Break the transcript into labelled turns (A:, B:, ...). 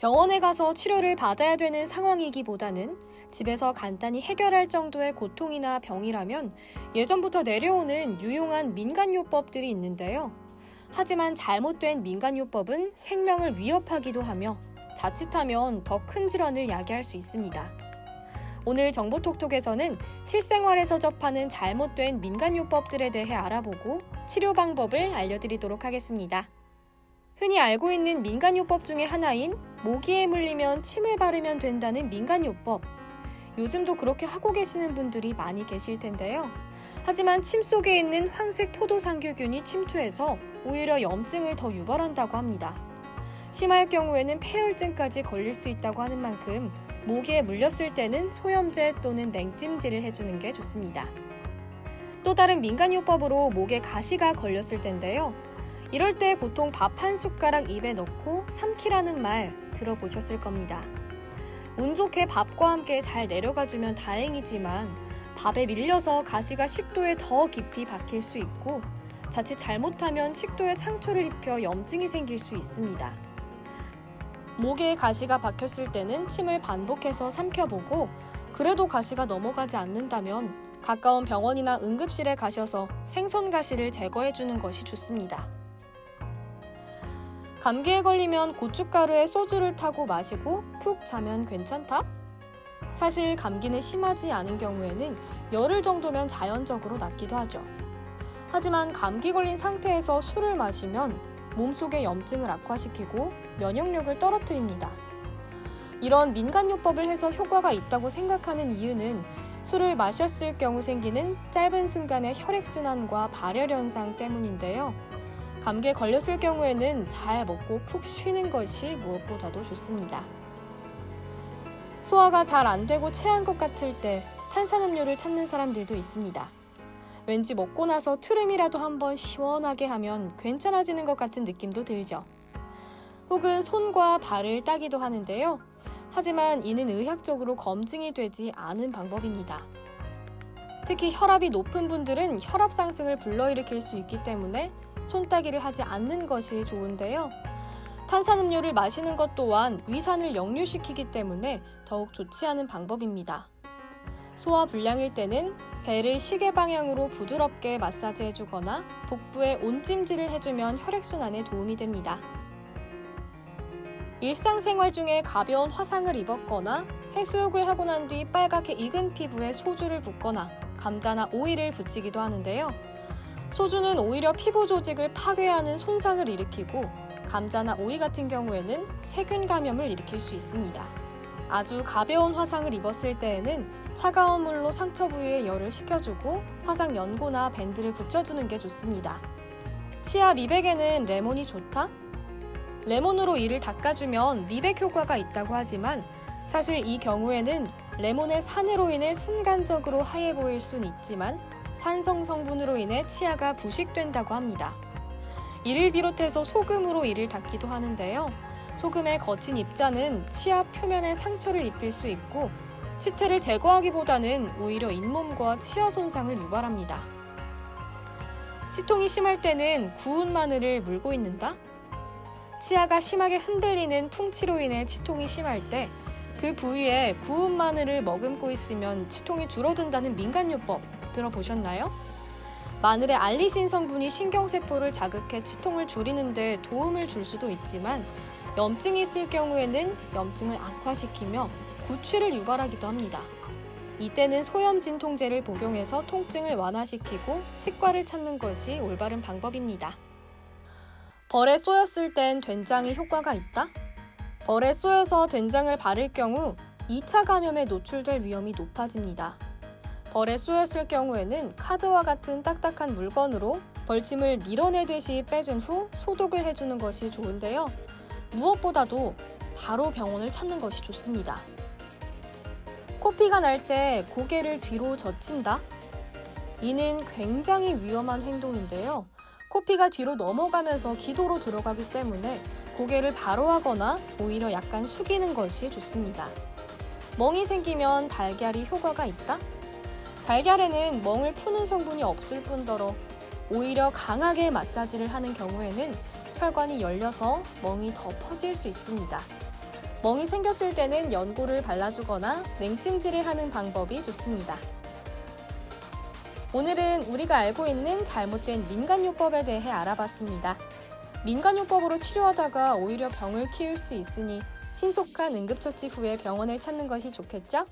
A: 병원에 가서 치료를 받아야 되는 상황이기보다는 집에서 간단히 해결할 정도의 고통이나 병이라면 예전부터 내려오는 유용한 민간요법들이 있는데요. 하지만 잘못된 민간요법은 생명을 위협하기도 하며 자칫하면 더 큰 질환을 야기할 수 있습니다. 오늘 정보톡톡에서는 실생활에서 접하는 잘못된 민간요법들에 대해 알아보고 치료 방법을 알려드리도록 하겠습니다. 흔히 알고 있는 민간요법 중에 하나인 모기에 물리면 침을 바르면 된다는 민간요법. 요즘도 그렇게 하고 계시는 분들이 많이 계실 텐데요. 하지만 침 속에 있는 황색 포도상규균이 침투해서 오히려 염증을 더 유발한다고 합니다. 심할 경우에는 폐혈증까지 걸릴 수 있다고 하는 만큼 모기에 물렸을 때는 소염제 또는 냉찜질을 해주는 게 좋습니다. 또 다른 민간요법으로 목에 가시가 걸렸을 텐데요. 이럴 때 보통 밥 한 숟가락 입에 넣고 삼키라는 말 들어보셨을 겁니다. 운 좋게 밥과 함께 잘 내려가주면 다행이지만 밥에 밀려서 가시가 식도에 더 깊이 박힐 수 있고 자칫 잘못하면 식도에 상처를 입혀 염증이 생길 수 있습니다. 목에 가시가 박혔을 때는 침을 반복해서 삼켜보고 그래도 가시가 넘어가지 않는다면 가까운 병원이나 응급실에 가셔서 생선 가시를 제거해 주는 것이 좋습니다. 감기에 걸리면 고춧가루에 소주를 타고 마시고 푹 자면 괜찮다? 사실 감기는 심하지 않은 경우에는 열흘 정도면 자연적으로 낫기도 하죠. 하지만 감기 걸린 상태에서 술을 마시면 몸속의 염증을 악화시키고 면역력을 떨어뜨립니다. 이런 민간요법을 해서 효과가 있다고 생각하는 이유는 술을 마셨을 경우 생기는 짧은 순간의 혈액순환과 발열 현상 때문인데요. 감기에 걸렸을 경우에는 잘 먹고 푹 쉬는 것이 무엇보다도 좋습니다. 소화가 잘 안 되고 체한 것 같을 때 탄산음료를 찾는 사람들도 있습니다. 왠지 먹고 나서 트름이라도 한번 시원하게 하면 괜찮아지는 것 같은 느낌도 들죠. 혹은 손과 발을 따기도 하는데요. 하지만 이는 의학적으로 검증이 되지 않은 방법입니다. 특히 혈압이 높은 분들은 혈압 상승을 불러일으킬 수 있기 때문에 손따기를 하지 않는 것이 좋은데요. 탄산음료를 마시는 것 또한 위산을 역류시키기 때문에 더욱 좋지 않은 방법입니다. 소화 불량일 때는 배를 시계 방향으로 부드럽게 마사지해 주거나 복부에 온찜질을 해주면 혈액순환에 도움이 됩니다. 일상생활 중에 가벼운 화상을 입었거나 해수욕을 하고 난 뒤 빨갛게 익은 피부에 소주를 붓거나 감자나 오이를 붙이기도 하는데요. 소주는 오히려 피부 조직을 파괴하는 손상을 일으키고 감자나 오이 같은 경우에는 세균 감염을 일으킬 수 있습니다. 아주 가벼운 화상을 입었을 때에는 차가운 물로 상처 부위에 열을 식혀주고 화상 연고나 밴드를 붙여주는 게 좋습니다. 치아 미백에는 레몬이 좋다? 레몬으로 이를 닦아주면 미백 효과가 있다고 하지만 사실 이 경우에는 레몬의 산해로 인해 순간적으로 하얘 보일 순 있지만 산성 성분으로 인해 치아가 부식된다고 합니다. 이를 비롯해서 소금으로 이를 닦기도 하는데요. 소금의 거친 입자는 치아 표면에 상처를 입힐 수 있고 치태를 제거하기보다는 오히려 잇몸과 치아 손상을 유발합니다. 치통이 심할 때는 구운 마늘을 물고 있는다? 치아가 심하게 흔들리는 풍치로 인해 치통이 심할 때 그 부위에 구운 마늘을 머금고 있으면 치통이 줄어든다는 민간요법 들어보셨나요? 마늘의 알리신 성분이 신경세포를 자극해 치통을 줄이는데 도움을 줄 수도 있지만 염증이 있을 경우에는 염증을 악화시키며 구취를 유발하기도 합니다. 이때는 소염 진통제를 복용해서 통증을 완화시키고 치과를 찾는 것이 올바른 방법입니다. 벌에 쏘였을 땐 된장이 효과가 있다? 벌에 쏘여서 된장을 바를 경우 2차 감염에 노출될 위험이 높아집니다. 벌에 쏘였을 경우에는 카드와 같은 딱딱한 물건으로 벌침을 밀어내듯이 빼준 후 소독을 해주는 것이 좋은데요. 무엇보다도 바로 병원을 찾는 것이 좋습니다. 코피가 날 때 고개를 뒤로 젖힌다? 이는 굉장히 위험한 행동인데요. 코피가 뒤로 넘어가면서 기도로 들어가기 때문에 고개를 바로 하거나 오히려 약간 숙이는 것이 좋습니다. 멍이 생기면 달걀이 효과가 있다? 달걀에는 멍을 푸는 성분이 없을 뿐더러 오히려 강하게 마사지를 하는 경우에는 혈관이 열려서 멍이 더 퍼질 수 있습니다. 멍이 생겼을 때는 연고를 발라주거나 냉찜질을 하는 방법이 좋습니다. 오늘은 우리가 알고 있는 잘못된 민간요법에 대해 알아봤습니다. 민간요법으로 치료하다가 오히려 병을 키울 수 있으니 신속한 응급처치 후에 병원을 찾는 것이 좋겠죠?